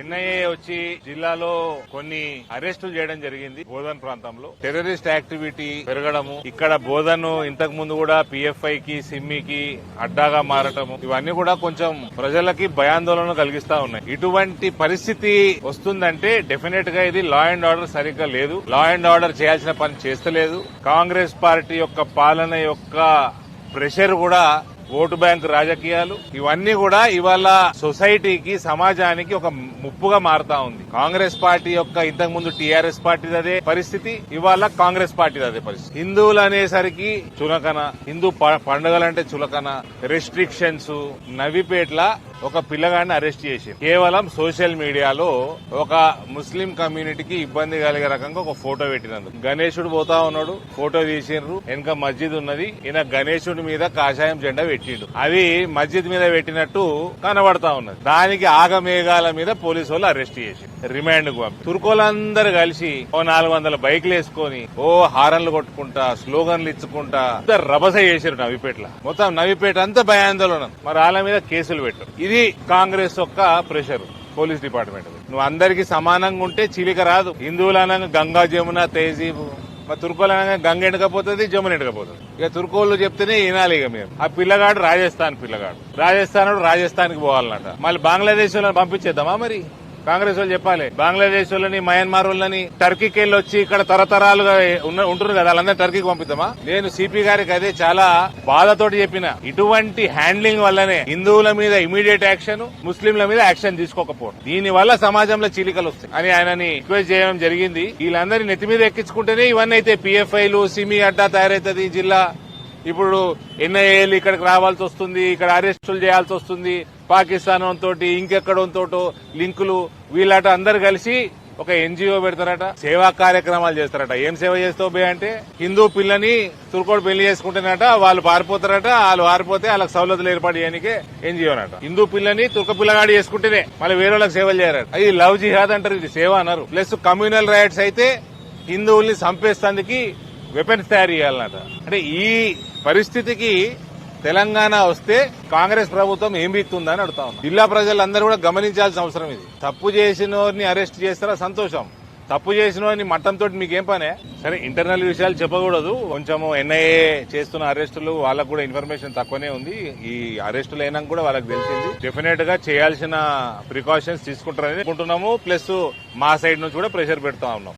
NIA వచ్చి జిల్లాలో కొన్ని అరెస్టులు చేయడం జరిగింది బోధన్ ప్రాంతంలో. టెర్రరిస్ట్ యాక్టివిటీ పెరగడము ఇక్కడ బోధన్ ఇంతకు ముందు కూడా పిఎఫ్ఐ కి సిమ్మికి అడ్డాగా మారటము ఇవన్నీ కూడా కొంచెం ప్రజలకి భయాందోళన కలిగిస్తా ఉన్నాయి. ఇటువంటి పరిస్థితి వస్తుందంటే డెఫినెట్గా ఇది లా అండ్ ఆర్డర్ సరిగ్గా లేదు. లా అండ్ ఆర్డర్ చేయాల్సిన పని చేస్తలేదు. కాంగ్రెస్ పార్టీ యొక్క పాలన యొక్క ప్రెషర్ కూడా ఓటు బ్యాంక్ రాజకీయాలు ఇవన్నీ కూడా ఇవాళ సొసైటీకి సమాజానికి ఒక ముప్పుగా మారుతా ఉంది. కాంగ్రెస్ పార్టీ యొక్క ఇంతకు ముందు టీఆర్ఎస్ పార్టీ అదే పరిస్థితి ఇవాళ కాంగ్రెస్ పార్టీ అదే పరిస్థితి. హిందువులు అనేసరికి చులకన హిందూ ప- పండుగలంటే చులకన రెస్ట్రిక్షన్స్ నవిపేట్ల ఒక పిల్లగాడిని అరెస్ట్ చేసి కేవలం సోషల్ మీడియాలో ఒక ముస్లిం కమ్యూనిటీకి ఇబ్బంది కలిగే రకంగా ఒక ఫోటో పెట్టినందుకు. గణేశుడు పోతా ఉన్నాడు ఫోటో తీసిండ్రు వెనక మస్జిద్ ఉన్నది ఈయన గణేశుడి మీద కాషాయం జెండా పెట్టిండు. అది మస్జిద్ మీద పెట్టినట్టు కనబడతా ఉన్నది. దానికి ఆగమేఘాల మీద పోలీసు వాళ్ళు అరెస్ట్ చేసి రిమాండ్కు పంపి. తుర్కోలందరూ కలిసి ఓ నాలుగు వందల బైక్లు వేసుకొని ఓ హారన్లు కొట్టుకుంటా స్లోగన్లు ఇచ్చుకుంటా రభస చేశారు నవిపేటల మొత్తం నవిపేట అంతా భయాందోళన. మరి వాళ్ళ మీద కేసులు పెట్టు ఇది కాంగ్రెస్ యొక్క ప్రెషర్ పోలీస్ డిపార్ట్మెంట్ నువ్వు అందరికీ సమానంగా ఉంటే చిలిక రాదు. హిందువులు అనగా గంగా జమున తేజీబు. మా తుర్కోలు అనగా గంగ ఎండకపోతుంది జమున ఎండకపోతుంది. ఇక తుర్కోళ్ళు చెప్తేనే వినాలి ఇక మీరు. ఆ పిల్లగాడు రాజస్థాన్ పిల్లగాడు. రాజస్థాన్ రాజస్థాన్కి పోవాలన్నట. మళ్ళీ బంగ్లాదేశ్ వాళ్ళని పంపించేద్దామా మరి? కాంగ్రెస్ వాళ్ళు చెప్పాలి. బంగ్లాదేశ్ వాళ్ళని మయన్మార్ వాళ్ళని టర్కీకి వెళ్ళి వచ్చి ఇక్కడ తరతరాలుగా ఉన్న- ఉంటున్నారు కదా వాళ్ళందరూ టర్కీకి పంపిద్దామా? నేను సిపి గారికి అదే చాలా బాధతోటి చెప్పిన. ఇటువంటి హ్యాండ్లింగ్ వల్లనే హిందువుల మీద ఇమీడియట్ యాక్షన్ ముస్లింల మీద యాక్షన్ తీసుకోకపోవడం. దీని వల్ల సమాజంలో చీలికలు వస్తాయి. అని ఆయనని రిక్వెస్ట్ చేయడం జరిగింది. వీళ్ళందరినీ నెత్తి మీద ఎక్కించుకుంటేనే ఇవన్నీ అయితే పిఎఫ్ఐలు సిమి అడ్డా తయారైతుంది జిల్లా. ఇప్పుడు ఎన్ఐఏలు ఇక్కడికి రావాల్సి వస్తుంది ఇక్కడ అరెస్టులు చేయాల్సి వస్తుంది పాకిస్తాన్ తోటి ఇంకెక్కడంతో లింకులు వీళ్ళట అందరు కలిసి ఒక ఎన్జిఓ పెడతారట సేవా కార్యక్రమాలు చేస్తారట. ఏం సేవ చేస్తావు బే అంటే హిందూ పిల్లని తుర్కోడు పెళ్ళి చేసుకుంటేనట వాళ్ళు పారిపోతారట వాళ్ళు పారిపోతే వాళ్ళకి సౌలతులు ఏర్పాటు చేయడానికి ఎన్జిఓ అనట హిందూ పిల్లని తుర్క పిల్లగాడి చేసుకుంటేనే మళ్ళీ వేరే వాళ్ళకి సేవలు చేయరట. అది లవ్ జిహాద్ అంటారు ఇది సేవ అన్నారు. ప్లస్ కమ్యూనల్ రైట్స్ అయితే హిందువుల్ని చంపేస్తానికి వెపన్స్ తయారు చేయాలన్నట అంటే ఈ పరిస్థితికి తెలంగాణ వస్తే కాంగ్రెస్ ప్రభుత్వం ఏం బీక్తుందని అడుగుతా ఉన్నా. జిల్లా ప్రజలందరూ కూడా గమనించాల్సిన అవసరం ఇది. తప్పు చేసిన వారిని అరెస్ట్ చేస్తారా? సంతోషం. తప్పు చేసిన వారిని మట్టంతో మీకేం పనే? సరే ఇంటర్నల్ విషయాలు చెప్పకూడదు. కొంచెము ఎన్ఐఏ చేస్తున్న అరెస్టులు వాళ్ళకు కూడా ఇన్ఫర్మేషన్ తక్కువనే ఉంది. ఈ అరెస్టులు అయినా కూడా వాళ్ళకి తెలిసింది. డెఫినెట్గా చేయాల్సిన ప్రికాషన్స్ తీసుకుంటారని అనుకుంటున్నాము. ప్లస్ మా సైడ్ నుంచి కూడా ప్రెషర్ పెడతా ఉన్నాం.